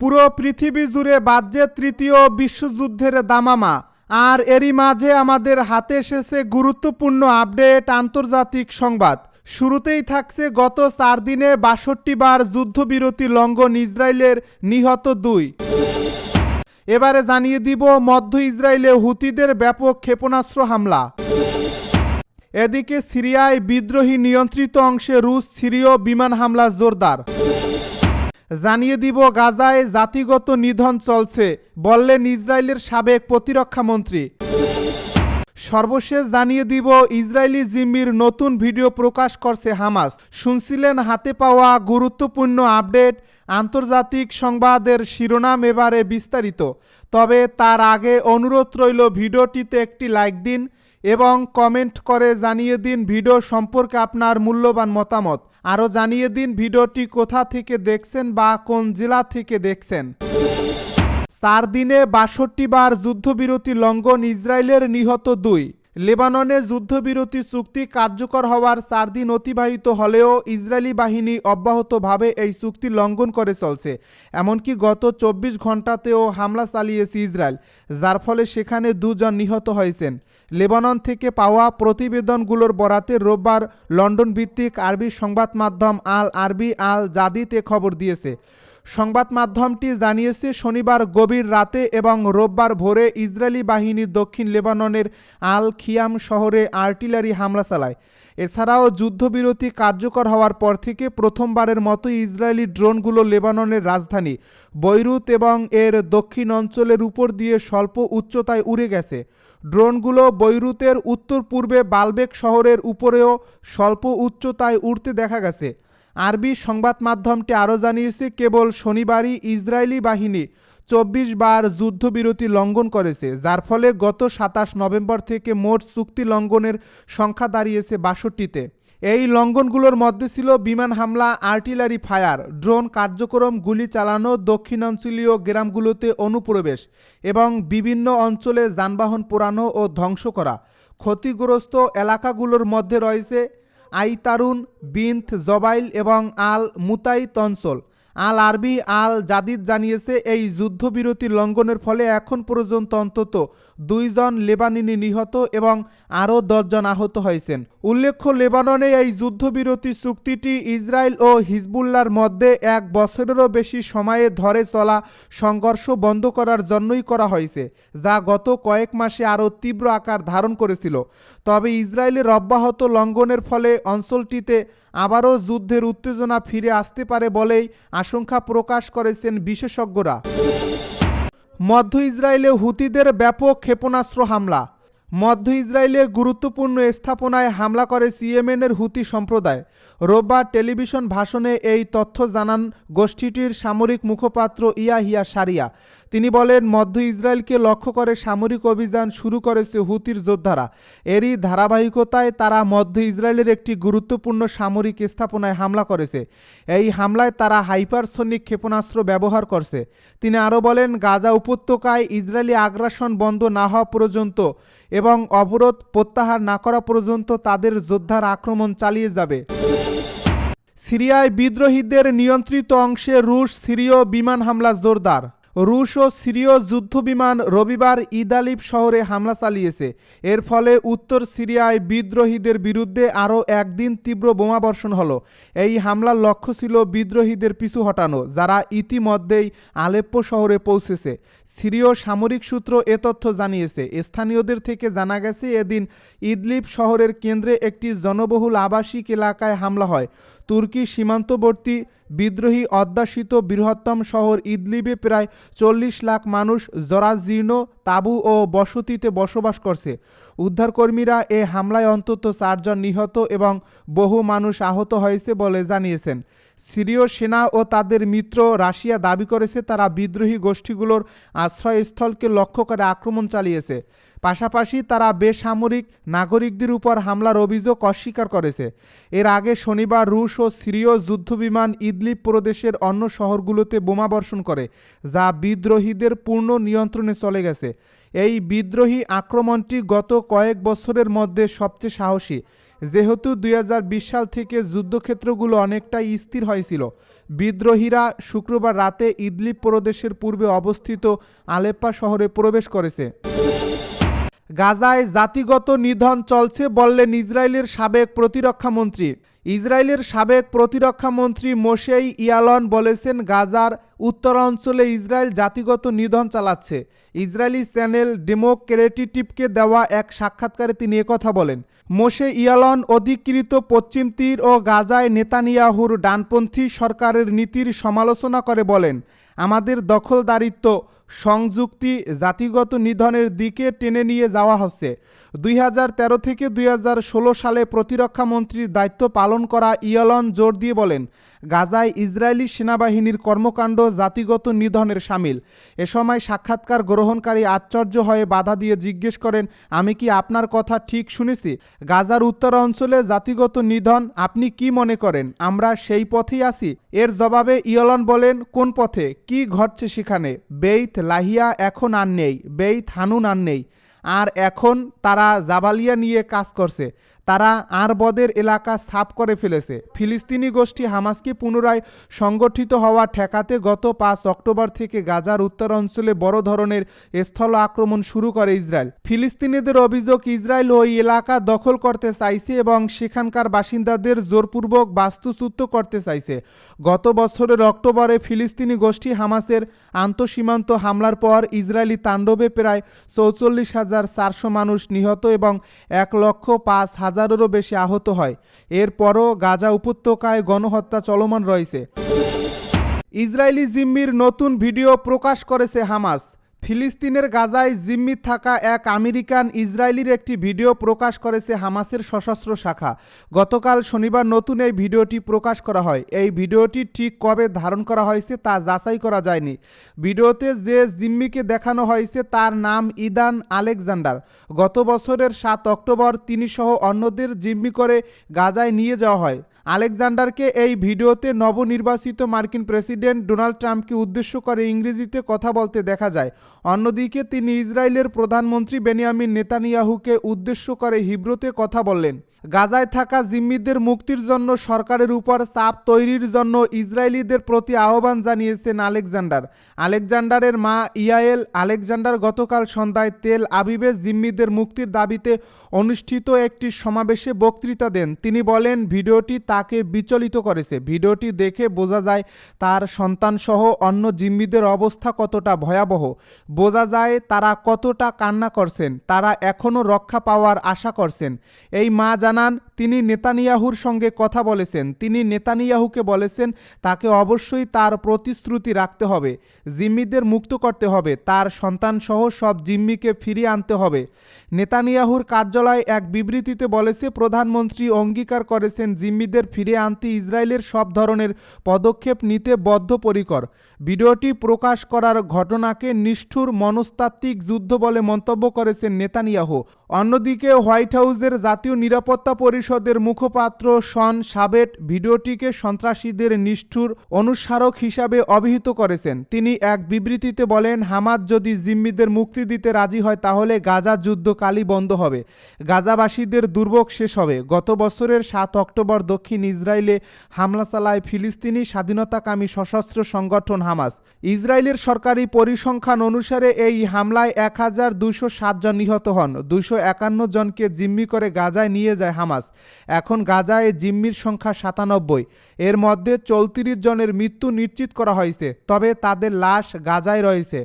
পুরো পৃথিবী জুড়ে বাজছে তৃতীয় বিশ্বযুদ্ধের দামামা। আর এরই মাঝে আমাদের হাতে এসেছে গুরুত্বপূর্ণ আপডেট আন্তর্জাতিক সংবাদ। শুরুতেই থাকছে গত চার দিনে বাষট্টি বার যুদ্ধবিরতি লঙ্ঘন ইসরায়েলের নিহত দুই। এবারে জানিয়ে দিব মধ্য ইসরায়েলে হুতিদের ব্যাপক ক্ষেপণাস্ত্র হামলা। এদিকে সিরিয়ায় বিদ্রোহী নিয়ন্ত্রিত অংশে রুশ সিরীয় বিমান হামলা জোরদার। জানিয়ে দিব, গাজায় জাতিগত নিধন চলছে, বললেন ইসরায়েলের সাবেক প্রতিরক্ষা মন্ত্রী। সর্বশেষ জানিয়ে দিব, ইসরায়েলি জিম্মির নতুন ভিডিও প্রকাশ করছে হামাস। শুনছিলেন হাতে পাওয়া গুরুত্বপূর্ণ আপডেট, আন্তর্জাতিক সংবাদের শিরোনাম এবারে বিস্তারিত। তবে তার আগে অনুরোধ রইল, ভিডিওটিতে একটি লাইক দিন এবং কমেন্ট করে জানিয়ে দিন ভিডিও সম্পর্কে আপনার মূল্যবান মতামত। আরও জানিয়ে দিন ভিডিওটি কোথা থেকে দেখছেন বা কোন জেলা থেকে দেখছেন। চার দিনে বাষট্টি বার যুদ্ধবিরতি লঙ্ঘন ইসরায়েলের নিহত দুই। লেবাননে যুদ্ধবিরতি চুক্তি কার্যকর হওয়ার চার দিন অতিবাহিত হলেও ইসরায়েলি বাহিনী অব্যাহতভাবে এই চুক্তি লঙ্ঘন করে চলছে। এমনকি গত চব্বিশ ঘন্টাতেও হামলা চালিয়েছে ইসরায়েল, যার ফলে সেখানে দুজন নিহত হয়েছেন। লেবানন থেকে পাওয়া প্রতিবেদনগুলোর বরাতে রোববার লন্ডন ভিত্তিক আরবি সংবাদ মাধ্যম আল আরবি আল জাদিতে খবর দিয়েছে। সংবাদ মাধ্যমটি জানিয়েছে, শনিবার গভীর রাতে এবং রোববার ভোরে ইসরায়েলি বাহিনী দক্ষিণ লেবাননের আল খিয়াম শহরে আর্টিলারি হামলা চালায়। এছাড়াও যুদ্ধবিরতি কার্যকর হওয়ার পর থেকে প্রথমবারের মতো ইসরায়েলি ড্রোনগুলো লেবাননের রাজধানী বৈরুত এবং এর দক্ষিণ অঞ্চলের উপর দিয়ে স্বল্প উচ্চতায় উড়ে গেছে। ড্রোনগুলো বৈরুতের উত্তর পূর্বে বালবেক শহরের উপরেও স্বল্প উচ্চতায় উড়তে দেখা গেছে। আরবি সংবাদ মাধ্যমটি আরও জানিয়েছে, কেবল শনিবারই ইসরায়েলি বাহিনী চব্বিশ বার যুদ্ধবিরতি লঙ্ঘন করেছে, যার ফলে গত সাতাশ নভেম্বর থেকে মোট চুক্তি লঙ্ঘনের সংখ্যা দাঁড়িয়েছে বাষট্টিতে। এই লঙ্ঘনগুলোর মধ্যে ছিল বিমান হামলা, আর্টিলারি ফায়ার, ড্রোন কার্যক্রম, গুলি চালানো, দক্ষিণাঞ্চলীয় গ্রামগুলোতে অনুপ্রবেশ এবং বিভিন্ন অঞ্চলে যানবাহন পোড়ানো ও ধ্বংস করা। ক্ষতিগ্রস্ত এলাকাগুলোর মধ্যে রয়েছে আইতারুন, বিন্থ জবাইল এবং আল মুতাই তঞ্চল আল আরবি আল জাদিদ জানিয়েছে, এই যুদ্ধবিরতি লঙ্ঘনের ফলে এখন পর্যন্ত অন্তত দুইজন লেবানিনি নিহত এবং আরও দশজন আহত হয়েছেন। উল্লেখ্য, লেবাননে এই যুদ্ধবিরতি চুক্তিটি ইসরায়েল ও হিজবুল্লার মধ্যে এক বছরেরও বেশি সময়ে ধরে চলা সংঘর্ষ বন্ধ করার জন্যই করা হয়েছে, যা গত কয়েক মাসে আরও তীব্র আকার ধারণ করেছিল। তবে ইসরায়েলের অব্যাহত লঙ্ঘনের ফলে অঞ্চলটিতে আবারও যুদ্ধের উত্তেজনা ফিরে আসতে পারে বলেই আশঙ্কা প্রকাশ করেছেন বিশেষজ্ঞরা। মধ্য ইসরায়েলে হুতিদের ব্যাপক ক্ষেপণাস্ত্র হামলা। মধ্য ইসরায়েলে গুরুত্বপূর্ণ স্থাপনায় হামলা করে সিএমএনের হুতি সম্প্রদায়। রোববার টেলিভিশন ভাষণে এই তথ্য জানান গোষ্ঠীটির সামরিক মুখপাত্র ইয়াহিয়া সারিয়া। তিনি বলেন, মধ্য ইসরায়েলকে লক্ষ্য করে সামরিক অভিযান শুরু করেছে হুতির যোদ্ধারা। এরই ধারাবাহিকতায় তারা মধ্য ইসরায়েলের একটি গুরুত্বপূর্ণ সামরিক স্থাপনায় হামলা করেছে। এই হামলায় তারা হাইপারসনিক ক্ষেপণাস্ত্র ব্যবহার করছে। তিনি আরও বলেন, গাজা উপত্যকায় ইসরায়েলি আগ্রাসন বন্ধ না হওয়া পর্যন্ত এবং অবরোধ প্রত্যাহার না করা পর্যন্ত তাদের যোদ্ধার আক্রমণ চালিয়ে যাবে। সিরিয়ায় বিদ্রোহীদের নিয়ন্ত্রিত অংশে রুশ সিরীয় বিমান হামলা জোরদার। রুশ ও সিরীয় যুদ্ধবিমান রবিবার ইদালিব শহরে হামলা চালিয়েছে। এর ফলে উত্তর সিরিয়ায় বিদ্রোহীদের বিরুদ্ধে আরও একদিন তীব্র বোমাবর্ষণ হলো। এই হামলার লক্ষ্য ছিল বিদ্রোহীদের পিছু হটানো, যারা ইতিমধ্যেই আলেপ্পো শহরে পৌঁছেছে। সিরীয় সামরিক সূত্র এ তথ্য জানিয়েছে, স্থানীয়দের থেকে জানা গেছে, এদিন ইদলিব শহরের কেন্দ্রে একটি জনবহুল আবাসিক এলাকায় হামলা হয়। তুর্কি সীমান্তবর্তী বিদ্রোহী অধ্যাসিত বৃহত্তম শহর ইদলিবে প্রায় চল্লিশ লাখ মানুষ জরাজীর্ণ, তাবু ও বসতিতে বসবাস করছে। উদ্ধারকর্মীরা এ হামলায় অন্তত চারজন নিহত এবং বহু মানুষ আহত হয়েছে বলে জানিয়েছেন। সিরীয় সেনা ও তাদের মিত্র রাশিয়া দাবি করেছে, তারা বিদ্রোহী গোষ্ঠীগুলোর আশ্রয়স্থলকে লক্ষ্য করে আক্রমণ চালিয়েছে। পাশাপাশি তারা বেসামরিক নাগরিকদের উপর হামলার অভিযোগ অস্বীকার করেছে। এর আগে শনিবার রুশ ও সিরীয় যুদ্ধবিমান ইদলিপ প্রদেশের অন্য শহরগুলোতে বোমাবর্ষণ করে, যা বিদ্রোহীদের পূর্ণ নিয়ন্ত্রণে চলে গেছে। এই বিদ্রোহী আক্রমণটি গত কয়েক বছরের মধ্যে সবচেয়ে সাহসী। যেহেতু দুই হাজার বিশ সাল থেকে যুদ্ধক্ষেত্রগুলো অনেকটাই স্থির হয়েছিল, বিদ্রোহীরা শুক্রবার রাতে ইদলিপ প্রদেশের পূর্বে অবস্থিত আলেপ্পা শহরে প্রবেশ করেছে। গাজায় জাতিগত নিধন চলছে বললেন ইসরায়েলের সাবেক প্রতিরক্ষা মন্ত্রী। ইসরায়েলের সাবেক প্রতিরক্ষা মন্ত্রী মোশেই ইয়ালন বলেছেন, গাজার উত্তরাঞ্চলে ইসরায়েল জাতিগত নিধন চালাচ্ছে। ইসরায়েলি চ্যানেল ডেমোক্রেটিটিভকে দেওয়া এক সাক্ষাৎকারে তিনি একথা বলেন মোশে ইয়ালন অধিকৃত পশ্চিম তীর ও গাজায় নেতানিয়াহুর ডানপন্থী সরকারের নীতির সমালোচনা করে বলেন, আমাদের দখলদারিত্ব সংযুক্তি জাতিগত নিধনের দিকে টেনে নিয়ে যাওয়া হচ্ছে। দুই হাজার তেরো থেকে দুই হাজার ষোলো সালে প্রতিরক্ষা মন্ত্রীর দায়িত্ব পালন করা ইয়লন জোর দিয়ে বলেন, গাজায় ইসরায়েলি সেনাবাহিনীর কর্মকাণ্ড জাতিগত নিধনের সামিল। এ সময় সাক্ষাৎকার গ্রহণকারী আশ্চর্য হয়ে বাধা দিয়ে জিজ্ঞেস করেন, আমি কি আপনার কথা ঠিক শুনেছি? গাজার উত্তর অঞ্চলে জাতিগত নিধন আপনি কি মনে করেন? আমরা সেই পথেই আছি। এর জবাবে ইয়লন বলেন, কোন পথে? কি ঘটছে সেখানে? বেইথ লাহিয়া এখন আর নেই। বেইথ হানুন আর নেই। আর এখন তারা জাবালিয়া নিয়ে কাজ করছে। তারা আরবদের এলাকা সাফ করে ফেলেছে। ফিলিস্তিনি গোষ্ঠী হামাসকে পুনরায় সংগঠিত হওয়া ঠেকাতে গত পাঁচ অক্টোবর থেকে গাজার উত্তর অঞ্চলে বড় ধরনের স্থল আক্রমণ শুরু করে ইসরায়েল। ফিলিস্তিনিদের অভিযোগ, ইসরায়েল ওই এলাকা দখল করতে চাইছে এবং সেখানকার বাসিন্দাদের জোরপূর্বক বাস্তুচ্যুত করতে চাইছে। গত বছরের অক্টোবরে ফিলিস্তিনি গোষ্ঠী হামাসের আন্তঃসীমান্ত হামলার পর ইসরায়েলি তাণ্ডবে প্রায় চৌচল্লিশ হাজার চারশো মানুষ নিহত এবং এক লক্ষ পাঁচ হাজার হাজারেরও বেশি আহত হয়। এরপরও গাজা উপত্যকায় গণহত্যা চলমান রয়েছে। ইসরায়েলি জিম্মির নতুন ভিডিও প্রকাশ করেছে হামাস। ফিলিস্তিনের গাজায় জিম্মি থাকা এক আমেরিকান ইসরায়েলির একটি ভিডিও প্রকাশ করেছে হামাসের সশস্ত্র শাখা। গতকাল শনিবার নতুন এই ভিডিওটি প্রকাশ করা হয়। এই ভিডিওটি ঠিক কবে ধারণ করা হয়েছে তা যাচাই করা যায়নি। ভিডিওতে যে জিম্মিকে দেখানো হয়েছে তার নাম ইদান আলেকজান্ডার। গত বছরের সাত অক্টোবর তিনি সহ অন্যদের জিম্মি করে গাজায় নিয়ে যাওয়া হয়। আলেকজান্ডারকে এই ভিডিওতে নবনির্বাচিত মার্কিন প্রেসিডেন্ট ডোনাল্ড ট্রাম্পকে উদ্দেশ্য করে ইংরেজিতে কথা বলতে দেখা যায়। অন্যদিকে তিনি ইসরায়েলের প্রধানমন্ত্রী বেনিয়ামিন নেতানিয়াহুকে উদ্দেশ্য করে হিব্রুতে কথা বললেন। গাজায় থাকা জিম্মিদের মুক্তির জন্য সরকারের উপর চাপ তৈরির জন্য ইসরায়েলিদের প্রতি আহ্বান জানিয়েছেন আলেকজান্ডার। আলেকজান্ডারের মা ইয়ায়েল আলেকজান্ডার গতকাল সন্ধ্যায় তেল আবিবে জিম্মিদের মুক্তির দাবিতে অনুষ্ঠিত একটি সমাবেশে বক্তৃতা দেন। তিনি বলেন, ভিডিওটি তাকে বিচলিত করেছে। ভিডিওটি দেখে বোঝা যায় তার সন্তানসহ অন্য জিম্মিদের অবস্থা কতটা ভয়াবহ। বোঝা যায় তারা কতটা কান্না করছেন। তারা এখনও রক্ষা পাওয়ার আশা করছেন। এই মা জানান, তিনি নেতানিয়াহুর সঙ্গে কথা বলেছেন। তিনি নেতানিয়াহুকে বলেছেন, তাকে অবশ্যই তার প্রতিশ্রুতি রাখতে হবে, জিম্মিদের মুক্ত করতে হবে, তার সন্তানসহ সব জিম্মিকে ফিরিয়ে আনতে হবে। নেতানিয়াহুর কার্যালয় এক বিবৃতিতে বলেছে, প্রধানমন্ত্রী অঙ্গীকার করেছেন জিম্মিদের ফিরে আনতে ইসরায়েলের সব ধরনের পদক্ষেপ নিতে বদ্ধপরিকর। ভিডিওটি প্রকাশ করার ঘটনাকে নিষ্ঠুর মনস্তাত্ত্বিক যুদ্ধ বলে মন্তব্য করেছেন নেতানিয়াহু। অন্যদিকে হোয়াইট হাউসের জাতীয় নিরাপত্তা পরিষদের মুখপাত্র শন সাবেট ভিডিওটিকে সন্ত্রাসীদের নিষ্ঠুর অনুস্মারক হিসাবে অভিহিত করেছেন। তিনি এক বিবৃতিতে বলেন, হামাদ যদি জিম্মিদের মুক্তি দিতে রাজি হয়, তাহলে গাজা যুদ্ধ কালই বন্ধ হবে। গাজাবাসীদের দুর্ভোগ শেষ হবে। গত বছরের সাত অক্টোবর দক্ষিণ ইসরায়েলে হামলা চালায় ফিলিস্তিনি স্বাধীনতাকামী সশস্ত্র সংগঠন হামাস। ইসরায়েলের সরকারি পরিসংখ্যান অনুসারে এই হামলায় এক হাজার দুইশো জন নিহত হন। দুইশো একান্ন জনকে জিম্মি করে গাজায় নিয়ে যায় হামাস। এখন গাজায় জিম্মির সংখ্যা সাতানব্বই। এর মধ্যে চৌত্রিশ জনের মৃত্যু নিশ্চিত করা হয়েছে, তবে তাদের লাশ গাজায় রয়েছে।